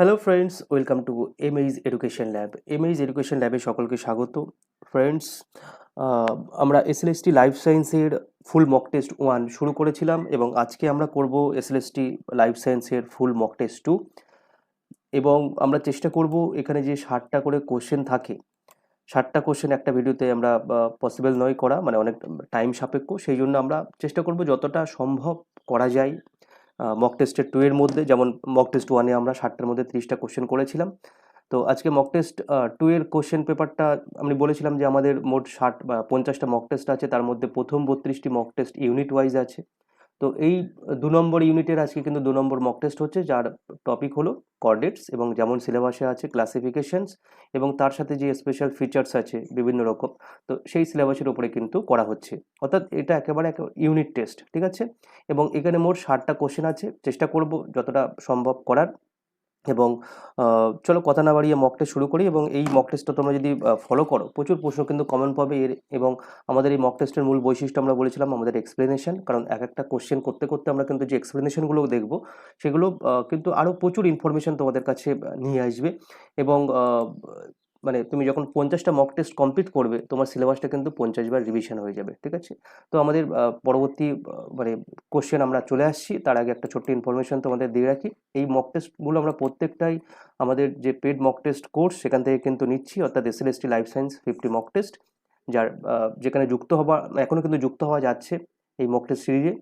Hello friends welcome to এমএইজ education lab এমএইজ education ল্যাবে সকলকে স্বাগত। ফ্রেন্ডস আমরা এসএলএসটি লাইফ সায়েন্সের ফুল মক টেস্ট ওয়ান শুরু করেছিলাম এবং আজকে আমরা করব এসএলএসটি লাইফ সায়েন্সের ফুল মক টেস্ট টু এবং আমরা চেষ্টা করব এখানে যে ষাটটা করে কোশ্চেন থাকে। ষাটটা কোশ্চেন একটা ভিডিওতে আমরা পসিবল নয় করা মানে অনেক টাইম সাপেক্ষ। সেই জন্য আমরা চেষ্টা করব যতটা সম্ভব করা যায়। মক টেস্টের টু এর মধ্যে, যেমন মক টেস্ট ওয়ানে আমরা ষাটটার মধ্যে তিরিশটা কোশ্চেন করেছিলাম। তো আজকে মক টেস্ট টু এর কোশ্চেন পেপারটা আমি বলেছিলাম যে আমাদের মোট ষাট বা পঞ্চাশটা মক টেস্ট আছে, তার মধ্যে প্রথম বত্রিশটি মক টেস্ট ইউনিট ওয়াইজ আছে। তো এই দু নম্বর ইউনিটের আজকে কিন্তু দু নম্বর মক টেস্ট হচ্ছে, যার টপিক হলো কর্ডেটস এবং যেমন সিলেবাসে আছে ক্লাসিফিকেশনস এবং তার সাথে যে স্পেশাল ফিচার্স আছে বিভিন্ন রকম, তো সেই সিলেবাসের উপরে কিন্তু করা হচ্ছে। অর্থাৎ এটা একেবারে এক ইউনিট টেস্ট ঠিক আছে? এবং এখানে মোট ষাটটা কোশ্চেন আছে, চেষ্টা করব যতটা সম্ভব করার। এবং চলো কথা না বাড়িয়ে মক টেস্ট শুরু করি এবং এই মক টেস্টটা তোমরা যদি ফলো করো, প্রচুর প্রশ্ন কিন্তু কমেন্ট পাবে এর এবং আমাদের এই মক টেস্টের মূল বৈশিষ্ট্য আমরা বলেছিলাম, আমাদের এক্সপ্লেনেশন কারণ এক একটা কোশ্চেন করতে করতে আমরা কিন্তু যে এক্সপ্লেনেশনগুলো দেখব, সেগুলো কিন্তু আরও প্রচুর ইনফরমেশান তোমাদের কাছে নিয়ে আসবে এবং মানে তুমি যখন পঞ্চাশটা মক টেস্ট কমপ্লিট করবে, তোমার সিলেবাসটা কিন্তু পঞ্চাশ বার রিভিশন হয়ে যাবে, ঠিক আছে? তো আমাদের পরবর্তী মানে কোশ্চেন আমরা চলে আসছি, তার আগে একটা ছোট্ট ইনফরমেশন তোমাদের দিয়ে রাখি। এই মক টেস্টগুলো আমরা প্রত্যেকটাই আমাদের যে পেড মক টেস্ট কোর্স সেখান থেকে কিন্তু নিচ্ছি, অর্থাৎ SLST life science fifty mock test যার যেখানে যুক্ত হওয়া এখনও কিন্তু যুক্ত হওয়া যাচ্ছে এই মক টেস্ট সিরিজে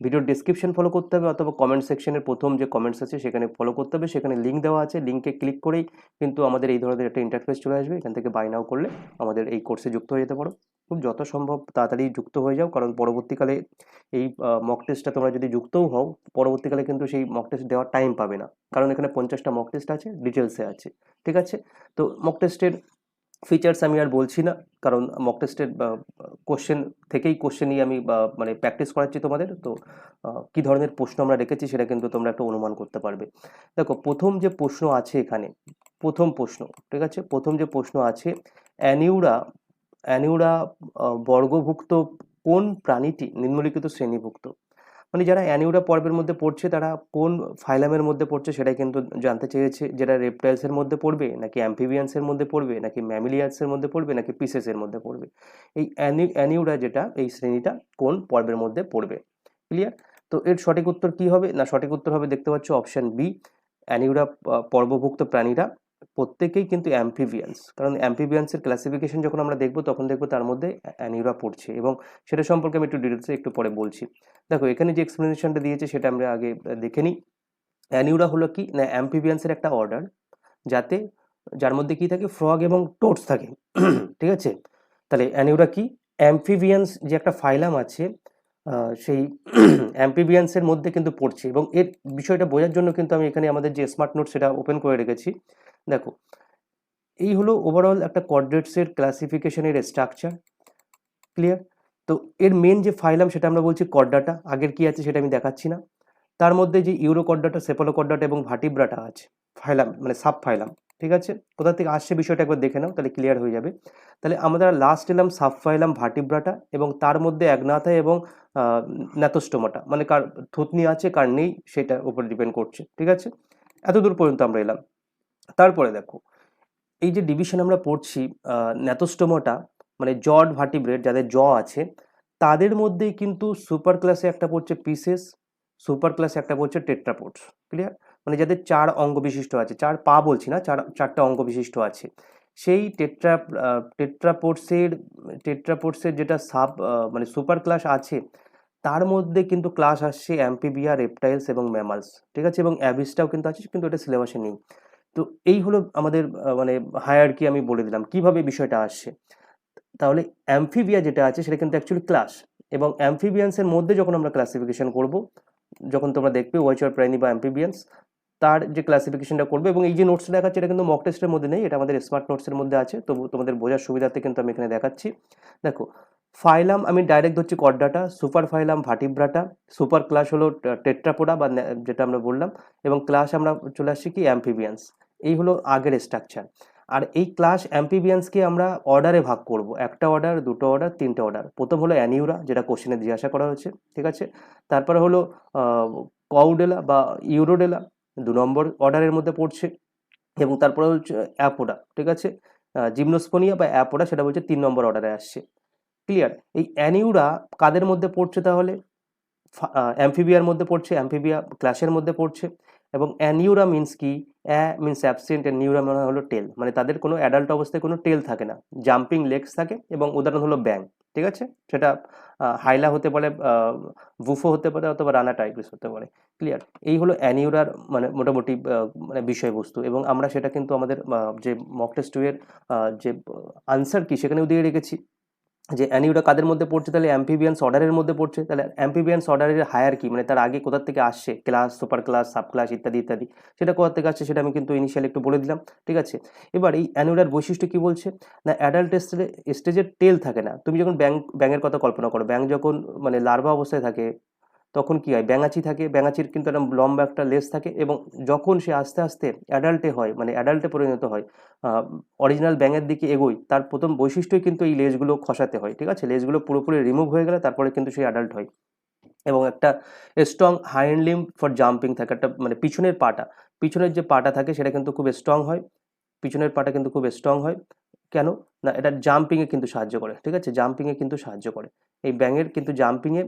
ভিডিওর ডিসক্রিপশন ফলো করতে হবে অথবা কমেন্ট সেকশনের প্রথম যে কমেন্টস আছে সেখানে ফলো করতে হবে, সেখানে লিঙ্ক দেওয়া আছে লিঙ্কে ক্লিক করেই কিন্তু আমাদের এই ধরনের একটা ইন্টারফেস চলে আসবে, এখান থেকে বাই নাও করলে আমাদের এই কোর্সে যুক্ত হয়ে যেতে পারো। খুব যত সম্ভব তাড়াতাড়ি যুক্ত হয়ে যাও, কারণ পরবর্তীকালে এই মক টেস্টটা তোমরা যদি যুক্তও হও, পরবর্তীকালে কিন্তু সেই মক টেস্ট দেওয়ার টাইম পাবে না। কারণ এখানে পঞ্চাশটা মক টেস্ট আছে ডিটেলসে আছে, ঠিক আছে? তো মক টেস্টের ফিচার্স আমি আর বলছি না কারণ মক টেস্টের কোশ্চেন থেকেই কোশ্চেনই আমি বা, মানে প্র্যাকটিস করাচ্ছি তোমাদের তো কি ধরনের প্রশ্ন আমরা রেখেছি সেটা কিন্তু তোমরা একটা অনুমান করতে পারবে। দেখো প্রথম যে প্রশ্ন আছে এখানে প্রথম প্রশ্ন ঠিক আছে? প্রথম যে প্রশ্ন আছে অ্যানিউরা অ্যানিউরা বর্গভুক্ত কোন প্রাণীটি নিম্নলিখিত শ্রেণীভুক্ত? মানে যারা অ্যানিউরা পর্বের মধ্যে পড়ছে, তারা কোন ফাইলামের মধ্যে পড়ছে সেটাই কিন্তু জানতে চেয়েছে। যেটা রেপটাইলসের মধ্যে পড়বে, নাকি অ্যাম্ফিবিয়ান্সের মধ্যে পড়বে, নাকি ম্যামিলিয়ান্সের মধ্যে পড়বে, নাকি পিসেসের মধ্যে পড়বে। এই অ্যানি অ্যানিউরা যেটা, এই শ্রেণীটা কোন পর্বের মধ্যে পড়বে? ক্লিয়ার তো এর সঠিক উত্তর কি হবে? না সঠিক উত্তর হবে দেখতে পাচ্ছ অপশান বি অ্যানিউরা পর্বভুক্ত প্রাণীরা। প্রত্যেকেই কিন্তু অ্যাম্ফিবিয়ান্স কারণ অ্যাম্ফিবিয়ান্সের ক্লাসিফিকেশন যখন আমরা দেখব, তখন দেখব তার মধ্যে অ্যানিউরা পড়ছে এবং সেটা সম্পর্কে আমি একটু ডিটেলসে একটু পরে বলছি। দেখো, এখানে যে এক্সপ্লেনেশনটা দিয়েছে সেটা আমরা আগে দেখে নিই। অ্যানিউরা হলো কি? না অ্যাম্ফিবিয়ান্সের একটা অর্ডার যাতে, যার মধ্যে কি থাকে? ফ্রগ এবং টোটস থাকে। ঠিক আছে? তাহলে অ্যানিউরা কি? অ্যাম্ফিবিয়ান্স যে একটা ফাইলাম আছে সেই অ্যাম্ফিবিয়ান্সের মধ্যে কিন্তু পড়ছে এবং এর বিষয়টা বোঝার জন্য কিন্তু আমি এখানে আমাদের যে স্মার্ট নোট সেটা ওপেন করে রেখেছি। দেখো, এই হলো ওভারঅল একটা কোঅর্ডিনেটসের ক্লাসিফিকেশনের স্ট্রাকচার ক্লিয়ার তো এর মেন যে ফাইলাম সেটা আমরা বলছি কর্ডাটা আগের কি আছে সেটা আমি দেখাচ্ছি না। তার মধ্যে যে ইউরো কর্ডাটা সেপালো কর্ডাটা এবং ভাটিব্রাটা আছে ফাইলাম মানে সাব ফাইলাম ঠিক আছে? কোথা থেকে আসছে বিষয়টা একবার দেখে নাও, তাহলে ক্লিয়ার হয়ে যাবে। তাহলে আমরা লাস্ট এলাম সাব ফাইলাম ভাটিব্রাটা এবং তার মধ্যে অ্যাগনাথা এবং ন্যাথোস্টোমাটা মানে কার থুতনি আছে, কার নেই, সেটার উপর ডিপেন্ড করছে, ঠিক আছে? এত দূর পর্যন্ত আমরা এলাম। তারপরে দেখো, এই যে ডিভিশন আমরা পড়ছি ন্যাথোস্টোমাটা মানে জড ভার্টিব্রেট যাদের জ আছে, তাদের মধ্যেই কিন্তু সুপার ক্লাসে একটা পড়ছে পিসেস সুপার ক্লাসে একটা পড়ছে টেট্রাপোর্টস ক্লিয়ার মানে যাদের চার অঙ্গ বিশিষ্ট আছে, চার পা বলছি না, চার, চারটা অঙ্গ বিশিষ্ট আছে, সেই টেট্রা টেট্রাপোর্টসের টেট্রাপোর্টসের যেটা সাব মানে সুপার ক্লাস আছে, তার মধ্যে কিন্তু ক্লাস আসছে অ্যাম্পিবিয়া রেপটাইলস এবং ম্যামালস ঠিক আছে? এবং অ্যাবিসটাও কিন্তু আছে, কিন্তু এটা সিলেবাসে নেই। তো এই হলো আমাদের মানে হায়ার কি আমি বলে দিলাম। কীভাবে বিষয়টা আসছে? তাহলে অ্যামফিবিয়া যেটা আছে, সেটা কিন্তু অ্যাকচুয়ালি ক্লাস এবং অ্যামফিবিয়ান্সের মধ্যে যখন আমরা ক্লাসিফিকেশন করব, যখন তোমরা দেখবে ওয়াইচার প্রাণী বা অ্যামফিবিয়ান্স তার যে ক্লাসিফিকেশনটা করবে এবং এই যে নোটস দেখাচ্ছে, এটা কিন্তু মক টেস্টের মধ্যে নেই, এটা আমাদের স্মার্ট নোটসের মধ্যে আছে। তবু তোমাদের বোঝার সুবিধাতে কিন্তু আমি এখানে দেখাচ্ছি। দেখো ফাইলাম আমি ডাইরেক্ট ধরছি Chordata super phylum Vertebrata super class হলো টেট্রাপোডা বা যেটা আমরা বললাম, এবং ক্লাস আমরা চলে আসছি কি অ্যামফিবিয়ান্স এই হলো আগের স্ট্রাকচার আর এই ক্লাস অ্যাম্পিবিয়ান্সকে আমরা অর্ডারে ভাগ করব। একটা অর্ডার দুটো অর্ডার তিনটে অর্ডার প্রথম হলো অ্যানিউরা যেটা কোশ্চেনে জিজ্ঞাসা করা হয়েছে, ঠিক আছে? তারপরে হলো কউডেলা বা ইউরোডেলা দু নম্বর অর্ডারের মধ্যে পড়ছে। এবং তারপরে হচ্ছে অ্যাপোডা ঠিক আছে? জিমনোস্পোনিয়া বা অ্যাপোডা সেটা বলছে তিন নম্বর অর্ডারে আসছে। ক্লিয়ার এই অ্যানিউরা কাদের মধ্যে পড়ছে তাহলে? অ্যামফিবিয়ার মধ্যে পড়ছে অ্যামফিবিয়া ক্লাসের মধ্যে পড়ছে। এবং অ্যানিউরা মিন্স কি? অ্যা মিন্স অ্যাবসেন্ট অ্যান্ড নিউরা মানে হলো টেল মানে তাদের কোনো অ্যাডাল্ট অবস্থায় কোনো টেল থাকে না। জাম্পিং লেগস থাকে এবং উদাহরণ হলো ব্যাং ঠিক আছে? সেটা হাইলা হতে পারে বুফো হতে পারে অথবা রানা টাইগ্রিস হতে পারে ক্লিয়ার এই হলো অ্যানিউরার মানে মোটামুটি মানে বিষয়বস্তু এবং আমরা সেটা কিন্তু আমাদের যে মক টেস্ট টু এর যে আনসার কি সেখানেও দিয়ে রেখেছি। যে অ্যানিউটা কাদের মধ্যে পড়ছে? তাহলে অ্যাম্পিবিয়ান্স অর্ডারের মধ্যে পড়ছে। তাহলে অ্যাম্পিবিয়ান্স অর্ডারের হায়ার কি? মানে তার আগে কোথার থেকে আসছে? Class super class sub class ইত্যাদি ইত্যাদি। সেটা কোথা থেকে আসছে সেটা আমি কিন্তু ইনিশিয়ালি একটু বলে দিলাম, ঠিক আছে? এবার এই অ্যানিউরার বৈশিষ্ট্য কি বলছে? না অ্যাডাল্ট স্টেজে স্টেজের টেল থাকে না। তুমি যখন ব্যাং ব্যাঙের কথা কল্পনা করো ব্যাং যখন মানে লার্ভা অবস্থায় থাকে তখন কি হয়? ব্যাঙাচি থাকে। ব্যাঙাচির কিন্তু একটা লম্বা একটা লেস থাকে এবং যখন সে আস্তে আস্তে অ্যাডাল্টে হয় মানে অ্যাডাল্টে পরিণত হয় অরিজিনাল ব্যাঙের দিকে এগোয়, তার প্রথম বৈশিষ্ট্যই কিন্তু এই লেজগুলো খসাতে হয়, ঠিক আছে? লেজগুলো পুরোপুরি রিমুভ হয়ে গেলে তারপরে কিন্তু সে অ্যাডাল্ট হয়। এবং একটা strong hind limb for jumping থাকে, একটা মানে পিছনের পাটা। পিছনের যে পাটা থাকে সেটা কিন্তু খুব স্ট্রং হয়। পিছনের পাটা কিন্তু খুব স্ট্রং হয়। কেন? না, এটা জাম্পিংয়ে কিন্তু সাহায্য করে, ঠিক আছে? জাম্পিংয়ে কিন্তু সাহায্য করে। এই ব্যাঙের কিন্তু জাম্পিংয়ে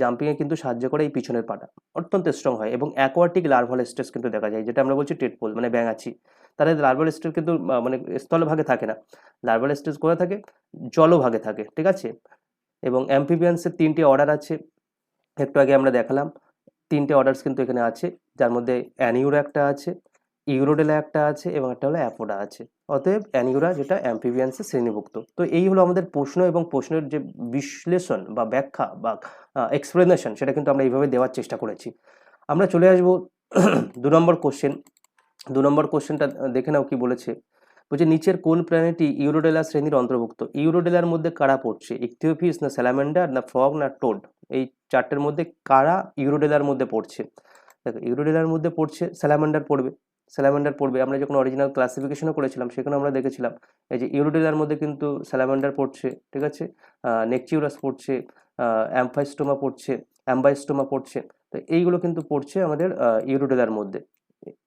জাম্পিংয়ে কিন্তু সাহায্য করে এই পিছনের পাটা। অত্যন্ত স্ট্রং হয় এবং অ্যাকোয়াটিক লার্ভাল স্টেজ কিন্তু দেখা যায়, যেটা আমরা বলছি টেটপোল মানে ব্যাঙাচি তাদের লার্ভাল স্টেজ কিন্তু মানে স্থলভাগে থাকে না। লার্ভাল স্টেজ কোথায় থাকে? জলভাগে থাকে, ঠিক আছে? এবং অ্যাম্পিবিয়ান্সের তিনটে অর্ডার আছে। একটু আগে আমরা দেখালাম, তিনটে অর্ডারস কিন্তু এখানে আছে, যার মধ্যে অ্যানিউরা একটা আছে ইউরোডেলা একটা আছে, এবং একটা হলো অ্যাপোডা আছে। অতএব অ্যানিউরা যেটা অ্যাম্পিবিয়ান্সের শ্রেণীভুক্ত। তো এই হলো আমাদের প্রশ্ন এবং প্রশ্নের যে বিশ্লেষণ বা ব্যাখ্যা বা এক্সপ্লেনেশন সেটা কিন্তু আমরা এইভাবে দেওয়ার চেষ্টা করেছি। আমরা চলে আসব দু নম্বর কোশ্চেন দু নম্বর কোশ্চেনটা দেখে নাও কি বলেছে। বলছে, নিচের কোন প্রাণীটি ইউরোডেলা শ্রেণির অন্তর্ভুক্ত? ইউরোডেলার মধ্যে কারা পড়ছে? ইকথিওপিস না স্যালামেন্ডার না ফ্রগ না টোড এই চারটের মধ্যে কারা ইউরোডেলার মধ্যে পড়ছে? দেখো, ইউরোডেলার মধ্যে পড়ছে স্যালামেন্ডার পড়বে। স্যালামেন্ডার পড়বে। আমরা যখন অরিজিনাল ক্লাসিফিকেশনও করেছিলাম সেখানে আমরা দেখেছিলাম, এই যে ইউরোডেলার মধ্যে কিন্তু স্যালামেন্ডার পড়ছে, ঠিক আছে? নেকচিউরাস পড়ছে অ্যাম্ফাইস্টোমা পড়ছে, অ্যাম্বাইস্টোমা পড়ছে, তো এইগুলো কিন্তু পড়ছে আমাদের ইউরোডেলার মধ্যে।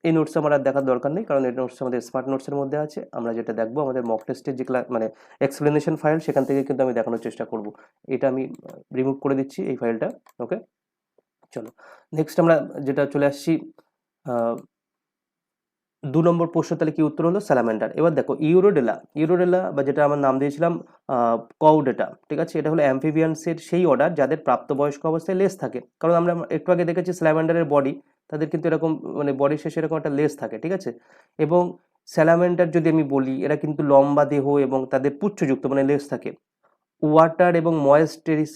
এই নোটস আমার আর দেখার দরকার নেই, কারণ এই নোটস আমাদের স্মার্ট নোটসের মধ্যে আছে। আমরা যেটা দেখব, আমাদের মক টেস্টের যে মানে এক্সপ্লেনেশন ফাইল সেখান থেকে কিন্তু আমি দেখানোর চেষ্টা করব। এটা আমি রিমুভ করে দিচ্ছি এই ফাইলটা ওকে চলো নেক্সট আমরা যেটা চলে আসছি দু নম্বর প্রশ্ন তাহলে কি উত্তর হলো? স্যালামেন্ডার। এবার দেখো, ইউরোডেলা। ইউরোডেলা, বা যেটা আমার নাম দিয়েছিলাম কউডেটা ঠিক আছে? এটা হলো অ্যাম্ফিবিয়ান্সের সেই অর্ডার যাদের প্রাপ্তবয়স্ক অবস্থায় লেস থাকে। কারণ আমরা একটু আগে দেখেছি স্যালামেন্ডারের বডি তাদের কিন্তু এরকম মানে বডির শেষে এরকম একটা লেস থাকে, ঠিক আছে? এবং স্যালামেন্ডার যদি আমি বলি, এরা কিন্তু লম্বা দেহ এবং তাদের পুচ্ছযুক্ত মানে লেস থাকে। ওয়াটার এবং ময়েস্ট টেরিস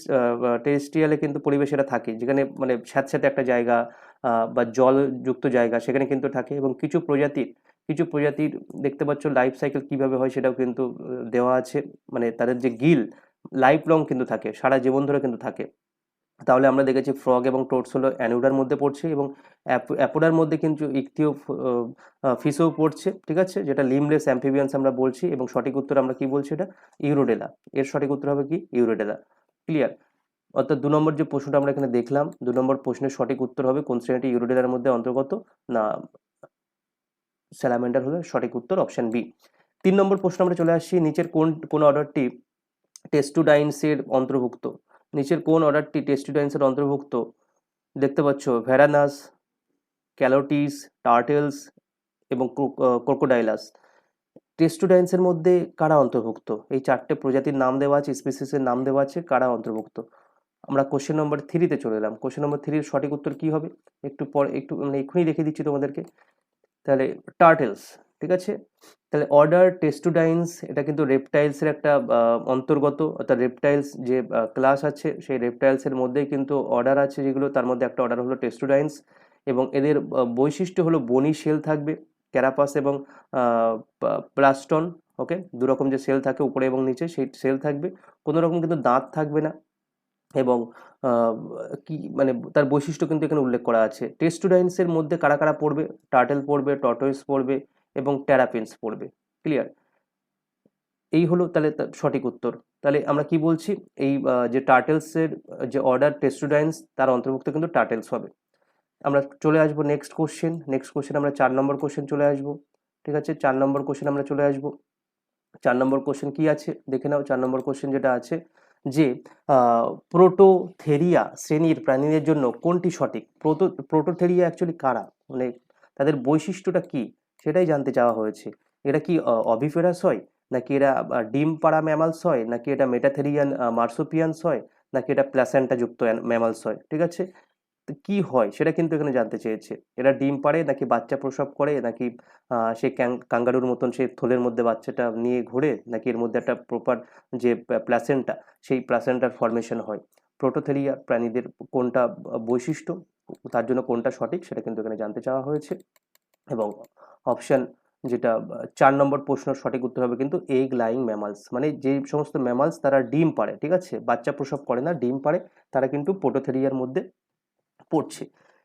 টেরিস্ট্রিয়ালে কিন্তু পরিবেশ এটা থাকে, যেখানে মানে স্যাঁতস্যাঁতে একটা জায়গা বা জলযুক্ত জায়গা সেখানে কিন্তু থাকে এবং কিছু প্রজাতির কিছু প্রজাতির দেখতে পাচ্ছ লাইফ সাইকেল কীভাবে হয় সেটাও কিন্তু দেওয়া আছে। মানে তাদের যে গিল লাইফ লং কিন্তু থাকে, সারা জীবন ধরে কিন্তু থাকে। তাহলে আমরা দেখেছি ফ্রগ এবং টোটস হলো অ্যানুডার মধ্যে পড়ছে এবং অ্যাপ- অ্যাপোডার মধ্যে কিন্তু ইকথিও ফিসও পড়ছে, ঠিক আছে? যেটা লিমলেস অ্যাম্ফিবিয়ান্স আমরা বলছি এবং সঠিক উত্তর আমরা কি বলছি এটা? ইউরোডেলা এর সঠিক উত্তর হবে কি? ইউরোডেলা ক্লিয়ার অর্থাৎ দু নম্বর যে প্রশ্নটা আমরা এখানে দেখলাম, দু নম্বর প্রশ্নের সঠিক উত্তর হবে কোন শ্রেণীটি ইউরোডেলার মধ্যে অন্তর্গত? না, স্যালামেন্ডার হলো সঠিক উত্তর অপশন বি। তিন নম্বর প্রশ্ন আমরা চলে আসছি, নিচের কোন কোন অর্ডারটি টেস্টুডাইন্সের অন্তর্ভুক্ত? নিচের কোন অর্ডারটি টেস্টুডাইন্সের অন্তর্ভুক্ত? দেখতে পাচ্ছ, ভ্যারানাস, ক্যালোটিস, টার্টেলস এবং ক্রোকোডাইলাস। টেস্টুডাইন্সের মধ্যে কারা অন্তর্ভুক্ত? এই চারটে প্রজাতির নাম দেওয়া আছে, স্পিসিসের নাম দেওয়া আছে, কারা অন্তর্ভুক্ত? আমরা কোশ্চেন নম্বর থ্রিতে চলে এলাম। কোশ্চেন নম্বর থ্রির সঠিক উত্তর কি হবে? একটু পর, একটু মানে এক্ষুনি দেখে দিচ্ছি তোমাদেরকে। তাহলে টার্টেলস ঠিক আছে? তাহলে অর্ডার টেস্টুডাইন্স এটা কিন্তু রেপটাইলসের একটা অন্তর্গত। অর্থাৎ রেপটাইলস যে ক্লাস আছে, সেই রেপটাইলসের মধ্যেই কিন্তু অর্ডার আছে যেগুলো। তার মধ্যে একটা অর্ডার হলো টেস্টুডাইন্স এবং এদের বৈশিষ্ট্য হলো বনি শেল থাকবে ক্যারাপাস এবং প্লাস্টন ওকে দু রকম যে সেল থাকে উপরে এবং নিচে, সেই সেল থাকবে। কোনো রকম কিন্তু দাঁত থাকবে না। এবং কি মানে তার বৈশিষ্ট্য কিন্তু এখানে উল্লেখ করা আছে। টেস্টুডাইন্সের মধ্যে কারা কারা পড়বে? টার্টেল পড়বে টর্টয়েস পড়বে এবং ট্যারাপিন্স পড়বে। ক্লিয়ার? এই হলো তাহলে সঠিক উত্তর। তাহলে আমরা কি বলছি? এই যে টার্টেলসের যে অর্ডার টেস্টুডাইন্স তার অন্তর্ভুক্ত কিন্তু টার্টেলস হবে। আমরা চলে আসব নেক্সট কোশ্চেন। নেক্সট কোশ্চেন আমরা চার নম্বর কোশ্চেন চলে আসব। ঠিক আছে? চার নম্বর কোশ্চেন আমরা চলে আসব। চার নম্বর কোশ্চেন কি আছে? দেখে নাও, চার নম্বর কোশ্চেন যেটা আছে। যে প্রোটোথেরিয়া শ্রেণির প্রাণীদের জন্য কোনটি সঠিক? প্রোটো, প্রোটোথেরিয়া অ্যাকচুয়ালি কারা? মানে তাদের বৈশিষ্ট্যটা কি? সেটাই জানতে চাওয়া হয়েছে। এটা কি অবিফেরাস হয়? নাকি এরা ডিম পাড়া ম্যামালস হয়? নাকি এটা মেটাথেরিয়ান মার্সোপিয়ানস হয়? নাকি এটা প্ল্যাসেন্টাযুক্ত ম্যামালস হয়? ঠিক আছে? কি হয় সেটা কিন্তু এখানে জানতে চেয়েছে। এরা ডিম পাড়ে নাকি বাচ্চা প্রসব করে, নাকি সে কাঙ্গারুর মতন সে থলের মধ্যে বাচ্চাটা নিয়ে ঘোরে, নাকি এর মধ্যে একটা প্রপার যে প্লাসেন্টা সেই প্লাসেন্টার ফর্মেশন হয়। প্রোটোথেরিয়া প্রাণীদের কোনটা বৈশিষ্ট্য, তার জন্য কোনটা সঠিক সেটা কিন্তু এখানে জানতে চাওয়া হয়েছে। এবং অপশান যেটা, চার নম্বর প্রশ্ন সঠিক উত্তর হবে কিন্তু এগ লাইং ম্যামালস মানে যে সমস্ত ম্যামালস তারা ডিম পাড়ে, ঠিক আছে? বাচ্চা প্রসব করে না, ডিম পাড়ে, তারা কিন্তু প্রোটোথেরিয়ার মধ্যে পড়ছে।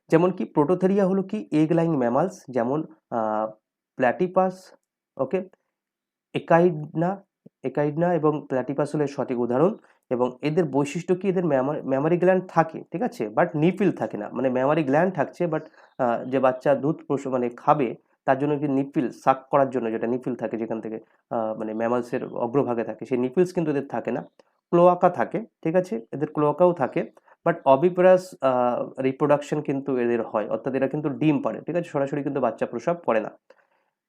যেমন কি প্রোটোথেরিয়া হলো কি এগ লাইং ম্যামালস যেমন প্ল্যাটিপাস ওকে একাইডনা একাইডনা এবং প্ল্যাটিপাস হলো সঠিক উদাহরণ এবং এদের বৈশিষ্ট্য কি? এদের ম্যামারি গ্ল্যান্ড থাকে, ঠিক আছে? বাট নিপিল থাকে না। মানে ম্যামারি গ্ল্যান্ড থাকছে বাট যে বাচ্চা দুধ প্রসব মানে খাবে, তার জন্য কি নিপিল সাক করার জন্য যেটা নিপিল থাকে যেখান থেকে মানে ম্যামালসের অগ্রভাগে থাকে, সেই নিপিলস কিন্তু এদের থাকে না। ক্লোয়াকা থাকে, ঠিক আছে? এদের ক্লোয়াকাও থাকে। বাট অবিপ্রাস রিপ্রোডাকশন কিন্তু এদের হয়। অর্থাৎ এরা কিন্তু ডিম পারে ঠিক আছে? সরাসরি কিন্তু বাচ্চা প্রসব করে না।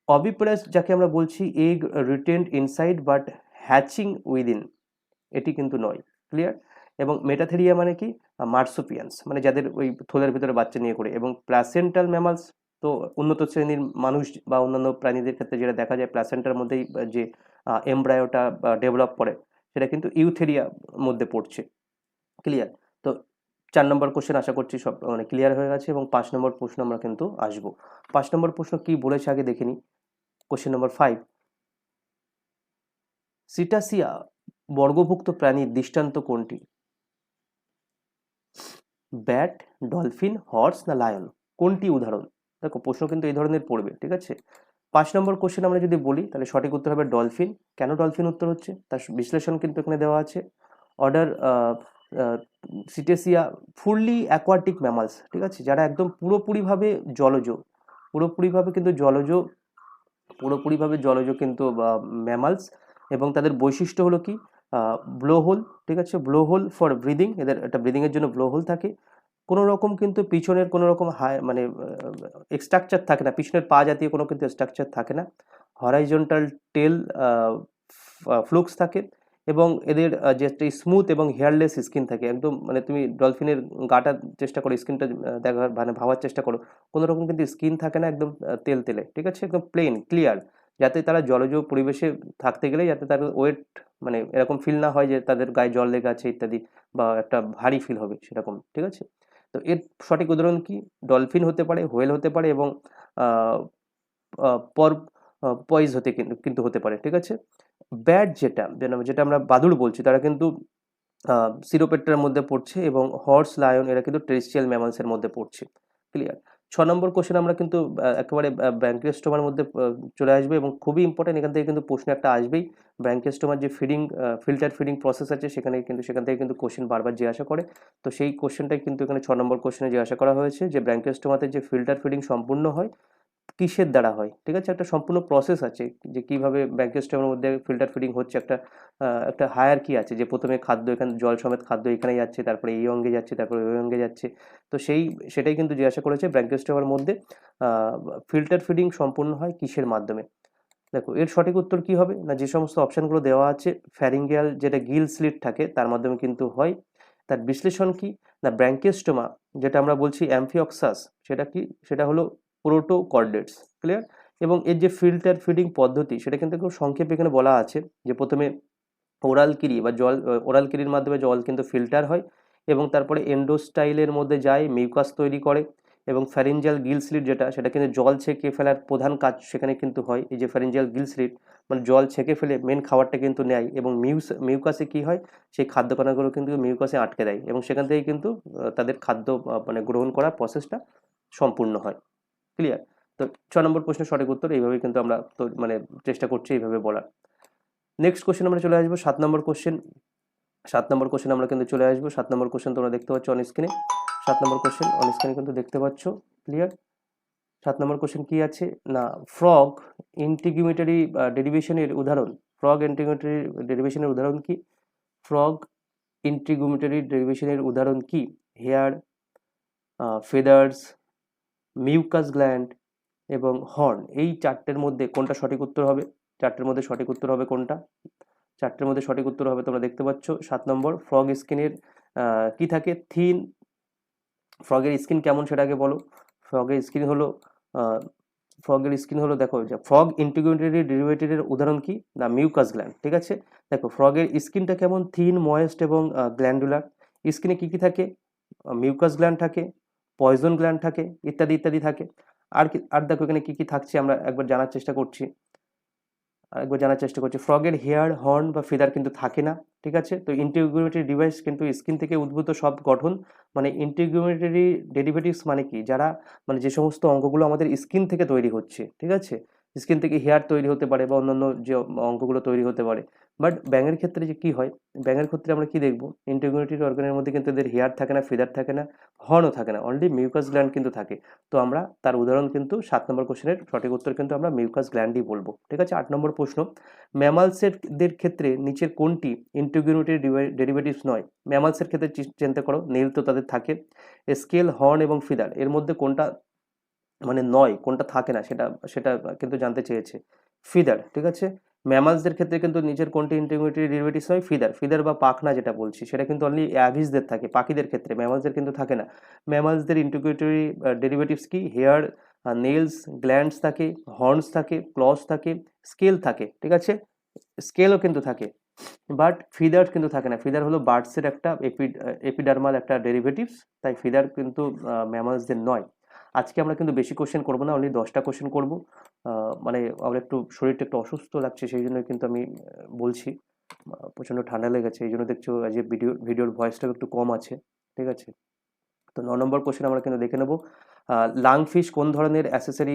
অবিপ্রাস যাকে আমরা বলছি egg retained inside but hatching within এটি কিন্তু নয় ক্লিয়ার এবং মেটাথেরিয়া মানে কি? মার্সোপিয়ান্স মানে যাদের ওই থোলের ভিতরে বাচ্চা নিয়ে করে। এবং প্লাসেন্টাল ম্যামালস তো উন্নত শ্রেণির মানুষ বা অন্যান্য প্রাণীদের ক্ষেত্রে যেটা দেখা যায় প্লাসেন্টার মধ্যেই যে এমব্রায়োটা ডেভেলপ করে, সেটা কিন্তু ইউথেরিয়া মধ্যে পড়ছে ক্লিয়ার চার নম্বর কোশ্চেন আশা করছি সব মানে ক্লিয়ার হয়ে গেছে এবং পাঁচ নম্বর প্রশ্ন আমরা কিন্তু আসব। পাঁচ নম্বর প্রশ্ন কি বলেছে আগে দেখে কোশ্চেন নম্বর ফাইভ সিটাসিয়া বর্গভুক্ত প্রাণীর দৃষ্টান্ত কোনটি? ব্যাট ডলফিন হর্স না লায়ন কোনটি উদাহরণ? দেখো, প্রশ্ন কিন্তু এই ধরনের পড়বে, ঠিক আছে? পাঁচ নম্বর কোশ্চেন আমরা যদি বলি, তাহলে সঠিক উত্তর হবে ডলফিন কেন ডলফিন উত্তর হচ্ছে? তার বিশ্লেষণ কিন্তু এখানে দেওয়া আছে। Order Cetacea fully aquatic mammals ঠিক আছে? যারা একদম পুরোপুরিভাবে জলজ, পুরোপুরিভাবে কিন্তু জলজ, পুরোপুরিভাবে জলজ কিন্তু ম্যামালস এবং তাদের বৈশিষ্ট্য হলো কি? ব্লো হোল ঠিক আছে? ব্লো হোল ফর ব্রিদিং এদের একটা ব্রিদিংয়ের জন্য ব্লো হোল থাকে। কোনো রকম কিন্তু পিছনের কোনো রকম হাই মানে স্ট্রাকচার থাকে না, পিছনের পা জাতীয় কোনো কিন্তু স্ট্রাকচার থাকে না। হরাইজন্টাল টেল ফ্লুক্স থাকে। এবং এদের যে একটা স্মুথ এবং হেয়ারলেস স্কিন থাকে, একদম মানে তুমি ডলফিনের গাটা চেষ্টা করো স্কিনটা দেখার মানে ভাবার চেষ্টা করো, কোনো রকম কিন্তু স্কিন থাকে না একদম তেল তেলে, ঠিক আছে? একদম প্লেন ক্লিয়ার যাতে তারা জলজ পরিবেশে থাকতে গেলে, যাতে তার ওয়েট মানে এরকম ফিল না হয় যে তাদের গায়ে জল লেগে আছে ইত্যাদি, বা একটা ভারী ফিল হবে সেরকম, ঠিক আছে? তো এর সঠিক উদাহরণ কি? ডলফিন হতে পারে হোয়েল হতে পারে এবং পর পয়েজ হতে কিন্তু হতে পারে, ঠিক আছে? ব্যাট যেটা, যেটা- আমরা বাদুড় বলছি, তারা কিন্তু সিরোপেট্টার মধ্যে পড়ছে এবং হর্স লায়ন এরা কিন্তু টেরেস্ট্রিয়াল ম্যামালসের মধ্যে পড়ছে ক্লিয়ার ছ নম্বর কোশ্চেন আমরা কিন্তু একেবারে ব্র্যাঙ্কেস্টোমার মধ্যে চলে আসবে এবং খুবই ইম্পর্টেন্ট এখান থেকে কিন্তু প্রশ্ন একটা আসবেই ব্র্যাঙ্কেস্টোমার যে ফিডিং ফিল্টার ফিডিং প্রসেস আছে, সেখানে কিন্তু, সেখান থেকে কিন্তু কোশ্চেন বারবার জিজ্ঞাসা করে, তো সেই কোশ্চেনটাই কিন্তু এখানে ছ নম্বর কোশ্চেনে জিজ্ঞাসা করা হয়েছে যে ব্র্যাঙ্কেস্টোমাতে যে ফিল্টার ফিডিং সম্পূর্ণ হয় কিসের দ্বারা হয়? ঠিক আছে? একটা সম্পূর্ণ প্রসেস আছে যে কীভাবে ব্যাঙ্কেস্টমের মধ্যে ফিল্টার ফিডিং হচ্ছে, একটা একটা হায়ার কি আছে যে প্রথমে খাদ্য এখানে, জল সমেত খাদ্য এখানে যাচ্ছে, তারপরে এই অঙ্গে যাচ্ছে, তারপরে ওই অঙ্গে যাচ্ছে। তো সেই, সেটাই কিন্তু জিজ্ঞাসা করেছে ব্যাঙ্কেস্টমের মধ্যে ফিল্টার ফিডিং সম্পূর্ণ হয় কিসের মাধ্যমে? দেখো, এর সঠিক উত্তর কি হবে? না, যে সমস্ত অপশানগুলো দেওয়া আছে ফ্যারিঙ্গিয়াল যেটা গিল স্লিট থাকে, তার মাধ্যমে কিন্তু হয়। তার বিশ্লেষণ কি? না ব্র্যাঙ্কেস্টোমা যেটা আমরা বলছি অ্যামফিঅক্সাস সেটা কি? সেটা হলো প্রোটোকর্ডেটস ক্লিয়ার এবং এর যে ফিল্টার ফিডিং পদ্ধতি, সেটা কিন্তু খুব সংক্ষেপে এখানে বলা আছে যে প্রথমে ওরাল কিরি বা জল ওরাল কিরির মাধ্যমে জল কিন্তু ফিল্টার হয় এবং তারপরে এন্ডোস্টাইলের মধ্যে যায় মিউকাস তৈরি করে এবং ফ্যারিঞ্জাল গিল স্লিট যেটা, সেটা কিন্তু জল ছেঁকে ফেলার প্রধান কাজ সেখানে কিন্তু হয়। এই যে ফ্যারিঞ্জাল গিল স্লিট মানে জল ছেঁকে ফেলে মেন খাবারটা কিন্তু নেয় এবং মিউস মিউকাসে কি হয়? সেই খাদ্য কণাগুলো কিন্তু মিউকাসে আটকে দেয় এবং সেখান থেকে কিন্তু তাদের খাদ্য মানে গ্রহণ করার প্রসেসটা সম্পূর্ণ হয়। ক্লিয়ার তো ছ নম্বর প্রশ্নের সঠিক উত্তর, এইভাবেই কিন্তু আমরা তো মানে চেষ্টা করছি এইভাবে বলার। নেক্সট কোশ্চেন আমরা চলে আসব, সাত নম্বর কোশ্চেন সাত নম্বর কোশ্চেন আমরা কিন্তু চলে আসব। সাত নম্বর কোশ্চেন তোমরা দেখতে পাচ্ছ অন স্ক্রিনে সাত নম্বর কোশ্চেন অন স্ক্রিনে কিন্তু দেখতে পাচ্ছ ক্লিয়ার সাত নম্বর কোশ্চেন কি আছে? না ফ্রগ ইন্টিগ্রিমেটারি ডেরিভেশনের উদাহরণ। ফ্রগ ইন্টিগ্রিমেটারি ডেরিভেশনের উদাহরণ কি? ফ্রগ ইন্টিগ্রিমেটারি ডেরিভেশনের উদাহরণ কি? হেয়ার ফেদার্স মিউকাস গ্ল্যান্ড এবং হর্ন, এই চারটের মধ্যে কোনটা সঠিক উত্তর হবে? চারটের মধ্যে সঠিক উত্তর হবে কোনটা? চারটের মধ্যে সঠিক উত্তর হবে তোমরা দেখতে পাচ্ছ, সাত নম্বর, ফ্রগ স্কিনের কি থাকে? থিন। ফ্রগের স্কিন কেমন সেটা আগে বলো? ফ্রগের স্কিন হলো ফ্রগের স্কিন হলো, দেখো ফ্রগ ইন্টিগ্রেটেড ডেরিভেটিভের উদাহরণ কি? না, মিউকাস গ্ল্যান্ড, ঠিক আছে? দেখো, ফ্রগের স্কিনটা কেমন? থিন, ময়েস্ট এবং গ্ল্যান্ডুলার। স্কিনে কি কি থাকে? মিউকাস গ্ল্যান্ড থাকে পয়জন গ্ল্যান্ড থাকে, ইত্যাদি ইত্যাদি থাকে। আর কি, আর দেখো এখানে কী কী থাকছে আমরা একবার জানার চেষ্টা করছি। একবার জানার চেষ্টা করছি। ফ্রগের হেয়ার হর্ন বা ফিদার কিন্তু থাকে না, ঠিক আছে? তো ইন্টিগ্রেটেড ডিভাইস কিন্তু স্কিন থেকে উদ্ভূত সব গঠন মানে ইন্টিগ্রেটারি ডেরিভেটিভস মানে কি? যারা মানে যে সমস্ত অঙ্গগুলো আমাদের স্কিন থেকে তৈরি হচ্ছে, ঠিক আছে? স্কিন থেকে হেয়ার তৈরি হতে পারে বা অন্যান্য যে অঙ্গগুলো তৈরি হতে পারে। বাট ব্যাঙের ক্ষেত্রে যে কী হয়? ব্যাঙের ক্ষেত্রে আমরা কি দেখব? ইন্টিগ্রেটেড অর্গানের মধ্যে কিন্তু এদের হেয়ার থাকে না ফিদার থাকে না হর্নও থাকে না অনলি মিউকাস গ্ল্যান্ড কিন্তু থাকে। তো আমরা তার উদাহরণ কিন্তু সাত নম্বর কোশ্চেনের সঠিক উত্তর কিন্তু আমরা মিউকাস গ্ল্যান্ডই বলব। ঠিক আছে? আট নম্বর প্রশ্ন ম্যামালসের ক্ষেত্রে নিচের কোনটি ইন্টিগ্রেটেড ডেরিভেটিভস নয়? ম্যামালসের ক্ষেত্রে চিন্তা করো নীল তো তাদের থাকে। স্কেল হর্ন এবং ফিদার এর মধ্যে কোনটা মানে নয়, কোনটা থাকে না, সেটা সেটা কিন্তু জানতে চেয়েছে। ফিদার ঠিক আছে? ম্যামালসদের ক্ষেত্রে কিন্তু নিজের কোনটি ইন্টিগ্রেটেড ডেরিভেটিভস হয় ফিদার ফিদার বা পাখনা যেটা বলছি, সেটা কিন্তু অনলি অ্যাভিসদের থাকে, পাখিদের ক্ষেত্রে। ম্যামালসদের কিন্তু থাকে না। ম্যামালসদের ইন্টিগ্রেটরি ডেরিভেটিভস কি? হেয়ার নেলস গ্ল্যান্ডস থাকে হর্নস থাকে ক্লস থাকে স্কেল থাকে, ঠিক আছে? স্কেলও কিন্তু থাকে বাট ফিদার কিন্তু থাকে না। ফিদার হলো বার্ডসের একটা এপিডার্মাল একটা ডেরিভেটিভস তাই ফিদার কিন্তু ম্যামালসদের নয়। আজকে আমরা কিন্তু বেশি কোশ্চেন করব না অনলি দশটা কোশ্চেন করব। মানে আমার একটু শরীরটা একটু অসুস্থ লাগছে, সেই জন্য কিন্তু আমি বলছি। প্রচণ্ড ঠান্ডা লেগেছে এই জন্য দেখছ যে ভিডিও ভিডিওর ভয়েসটাও একটু কম আছে, ঠিক আছে? তো ন নম্বর কোশ্চেন আমরা কিন্তু দেখে নেব। লাং ফিশ কোন ধরনের অ্যাসেসরি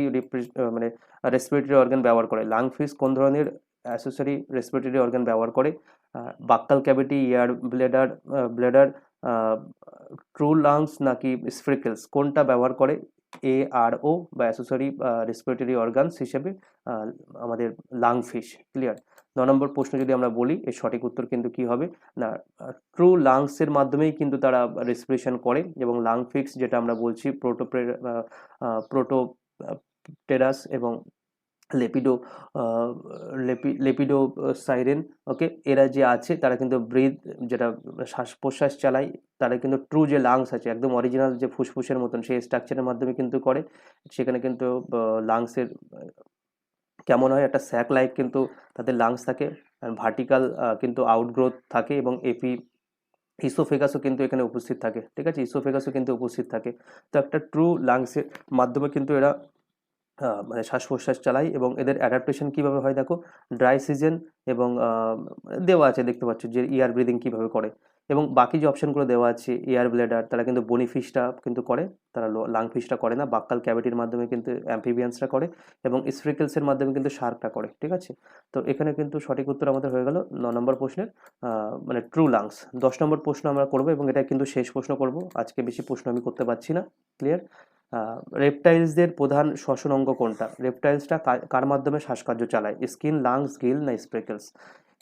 মানে রেসপিরেটরি অর্গান ব্যবহার করে? লাং ফিশ কোন ধরনের অ্যাসেসরি রেসপিরেটরি অর্গান ব্যবহার করে? Buccal cavity air bladder bladder true lungs নাকি স্প্রিকেলস কোনটা ব্যবহার করে? এ আর ও বা অ্যাসেসরি রেসপিরেটরি অর্গানস হিসেবে আমাদের লাং ফিশ ক্লিয়ার ন নম্বর প্রশ্ন যদি আমরা বলি, এর সঠিক উত্তর কিন্তু কি হবে? না ট্রু লাংসের মাধ্যমেই কিন্তু তারা রেসপিরেশন করে এবং লাং ফিক্স যেটা আমরা বলছি প্রোটোপ্রে প্রোটো টেরাস এবং লেপিডো লেপি, লেপিডো সাইরেন ওকে এরা যে আছে, তারা কিন্তু ব্রিথ যেটা শ্বাস প্রশ্বাস চালায় তারা কিন্তু ট্রু যে লাংস আছে, একদম অরিজিনাল যে ফুসফুসের মতন, সেই স্ট্রাকচারের মাধ্যমে কিন্তু করে। সেখানে কিন্তু লাংসের কেমন হয়, একটা স্যাক লাইক কিন্তু তাদের লাংস থাকে ভার্টিক্যাল কিন্তু আউটগ্রোথ থাকে, এবং এপি ইসোফেগাসও কিন্তু এখানে উপস্থিত থাকে, ঠিক আছে? ইসোফেগাসও কিন্তু উপস্থিত থাকে। তো একটা ট্রু লাংসের মাধ্যমে কিন্তু এরা মানে শ্বাস প্রশ্বাস চালায় এবং এদের অ্যাডাপ্টেশন কীভাবে হয় দেখো? ড্রাই সিজন এবং দেওয়া আছে দেখতে পাচ্ছ যে ইয়ার ব্রিদিং কীভাবে করে। এবং বাকি যে অপশানগুলো দেওয়া আছে এয়ার ব্লেডার তারা কিন্তু বনি ফিশটা কিন্তু করে, তারা লাং ফিশটা করে না, বাক্কাল ক্যাভিটির মাধ্যমে কিন্তু অ্যাম্পিবিয়ান্সটা করে এবং স্প্রিকেলসের মাধ্যমে কিন্তু শার্কটা করে, ঠিক আছে? তো এখানে কিন্তু সঠিক উত্তর আমাদের হয়ে গেল ন নম্বর প্রশ্নের মানে ট্রু লাংস দশ নম্বর প্রশ্ন আমরা করব এবং এটা কিন্তু শেষ প্রশ্ন করব। আজকে বেশি প্রশ্ন আমি করতে পারছি না ক্লিয়ার রেপটাইলসদের প্রধান শ্বসন অঙ্গ কোনটা? রেপটাইলসটা কার মাধ্যমে শ্বাসকার্য চালায়? স্কিন লাংস গিল না স্প্রেকেলস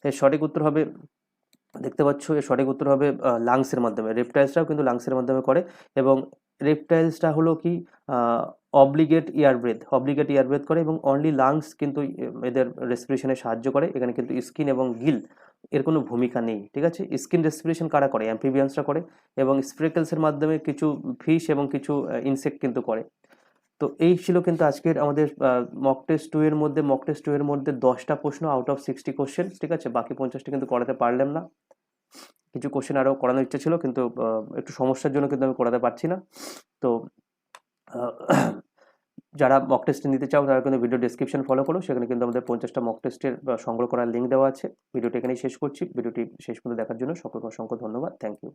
এর সঠিক উত্তর হবে, দেখতে পাচ্ছ, এর সঠিক উত্তর হবে লাংসের মাধ্যমে। রেপটাইলসটাও কিন্তু লাংসের মাধ্যমে করে এবং রেপটাইলসটা হলো কি? Obligate air breath obligate air breath করে এবং অনলি লাংস কিন্তু এদের রেসপিরেশনে সাহায্য করে। এখানে কিন্তু স্কিন এবং গিল এর কোনো ভূমিকা নেই, ঠিক আছে? স্কিন রেসপিরেশন কারা করে? অ্যাম্পিবিয়ান্সরা করে এবং স্প্রেকেলসের মাধ্যমে কিছু ফিশ এবং কিছু ইনসেক্ট কিন্তু করে। তো এই ছিল কিন্তু আজকের আমাদের মক টেস্ট টু এর মধ্যে মক টেস্ট টু এর মধ্যে দশটা প্রশ্ন আউট অফ সিক্সটি কোশ্চেন ঠিক আছে? বাকি পঞ্চাশটা কিন্তু করাতে পারলাম না। কিছু কোশ্চেন আরও করানোর ইচ্ছা ছিল, কিন্তু একটু সমস্যার জন্য কিন্তু আমি করাতে পারছি না। তো যারা মক টেস্ট নিতে চাও, তারা কিন্তু ভিডিও ডিসক্রিপশন ফলো করো। সেখানে কিন্তু আমাদের পঞ্চাশটা মক টেস্টের সংগ্রহ করার লিঙ্ক দেওয়া আছে। ভিডিওটি এখানেই শেষ করছি। ভিডিওটি শেষ পর্যন্ত দেখার জন্য সকলকে অসংখ্য ধন্যবাদ। Thank you